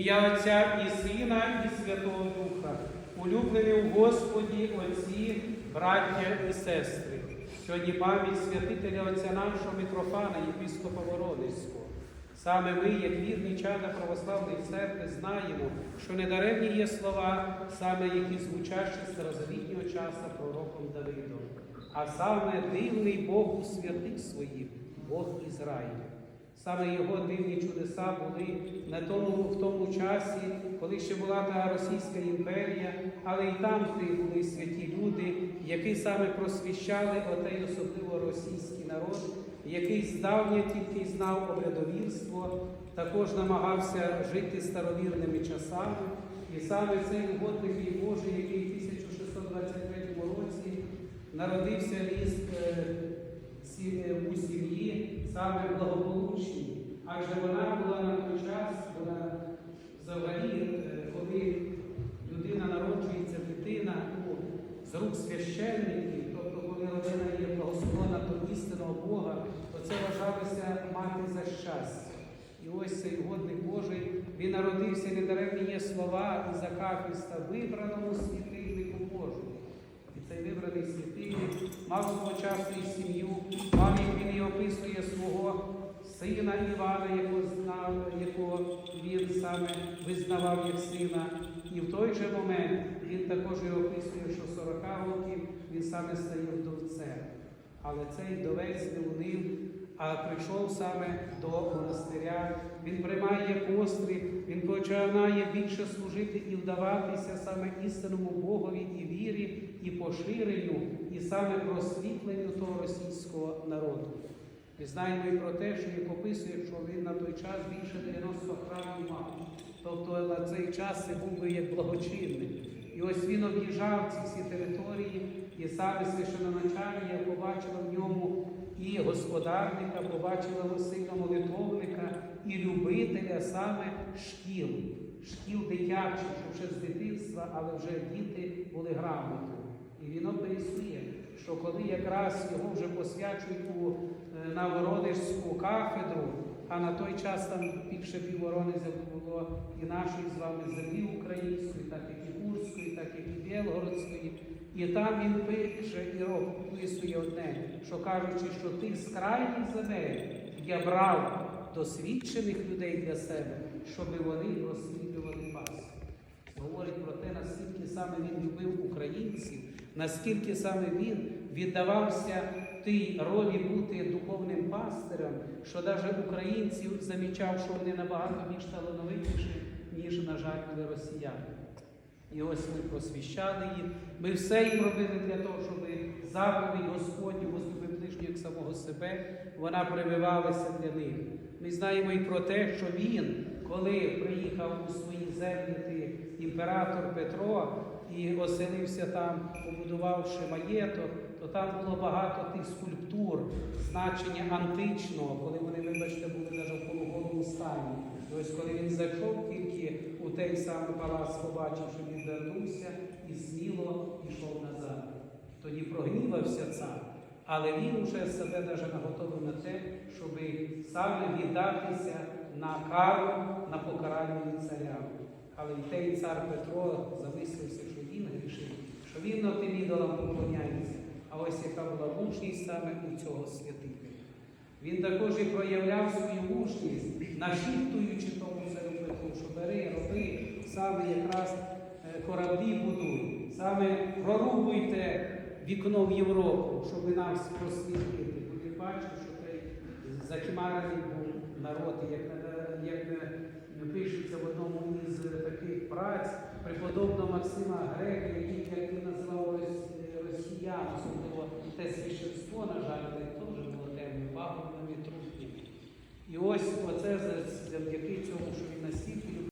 Ім'я Отця і Сина, і Святого Духа, улюблені в Господі, отці, браття і сестри. Сьогодні пам'ять святителя Отця нашого Митрофана, єпископа Воронезького. Саме ми, як вірні чада православної церкви, знаємо, що недаремні є слова, саме які звучать з старозавітнього часу пророком Давидом. А саме дивний Бог у святих своїх, Бог Ізраїля. Саме його дивні чудеса були на тому, в тому часі, коли ще була та Російська імперія, але і там були святі люди, які саме просвіщали отей особливо російський народ, який здавна тільки знав обрядовірство, також намагався жити старовірними часами. І саме цей угодник Божий, який в 1623 році народився ріс сі- е, у сім'ї саме благополучній, адже вона була на той час, вона взагалі, е, коли людина народжується, дитина ну, з рук священників, тобто коли родина є благословена до істинного Бога, то це вважалося мати за щастя. І ось цей угодник Божий, він народився недаремні є слова із Акафіста, вибраному світильнику Божому. Цей вибраний святий, мав свого сім'ю, мав, як він і описує свого сина Івана, якого знав, якого він саме визнавав як сина. І в той же момент він також і описує, що 40 років він саме стає вдовцем. Але цей довець не унив, а прийшов саме до монастиря. Він приймає постриг, він починає більше служити і вдаватися саме істинному Богові і вірі, і поширенню, і саме просвітленню того російського народу. Ми знаємо і про те, що він описує, що він на той час більше 90 храмів мав. Тобто на цей час це був би як благочинний. І ось він об'їжджав ці всі території, і саме священоначалія побачила в ньому і господарника, побачила його молитовника, і любителя саме шкіл, шкіл дитячих, що ще з дитинства, але вже діти були грамотні. І він описує, що коли якраз його вже посвячують у е, кафедру, а на той час там більше півворонезя було і нашої з вами землі української, так і Курської, так і Білгородської. І там він пише і описує одне, що кажучи, що тих з крайніх земель я брав досвідчених людей для себе, щоб вони розслідували пас. Говорить про те, наскільки саме він любив українців, наскільки саме він віддавався тій ролі бути духовним пастирем, що навіть українців замічав, що вони набагато більш талановитіші, ніж, на жаль, були росіяни. І ось ми просвіщали їх. Ми все їм робили для того, щоб заповідь Господню, возлюби ближнього як самого себе, вона прививалася для них. Ми знаємо і про те, що він, коли приїхав у свої землі імператор Петро і оселився там, побудувавши маєток, то там було багато тих скульптур, значення античного, коли вони, вибачте, були навіть в полуголому стані. І ось коли він зайшов тільки у той самий палац, побачив, що він вернувся і сміло пішов назад. Тоді прогнівався цар, але він уже себе навіть наготовив на те, щоб саме віддатися на кару, на покарання царя. Але й той цар Петро замислився, що він грішив, що він тим ідолам поклоняється. А ось яка була мужність саме у цього святителя. Він також і проявляв свою мужність, нашіптуючи тому Петру, що бери, роби, саме якраз е, кораблі будуй, саме прорубуйте вікно в Європу, щоб нас просвітити. Бо ти бачиш, що той затьмарений був те священство, на жаль, але теж було темним, пагубним і трудним. І ось оце завдяки цьому, що він настільки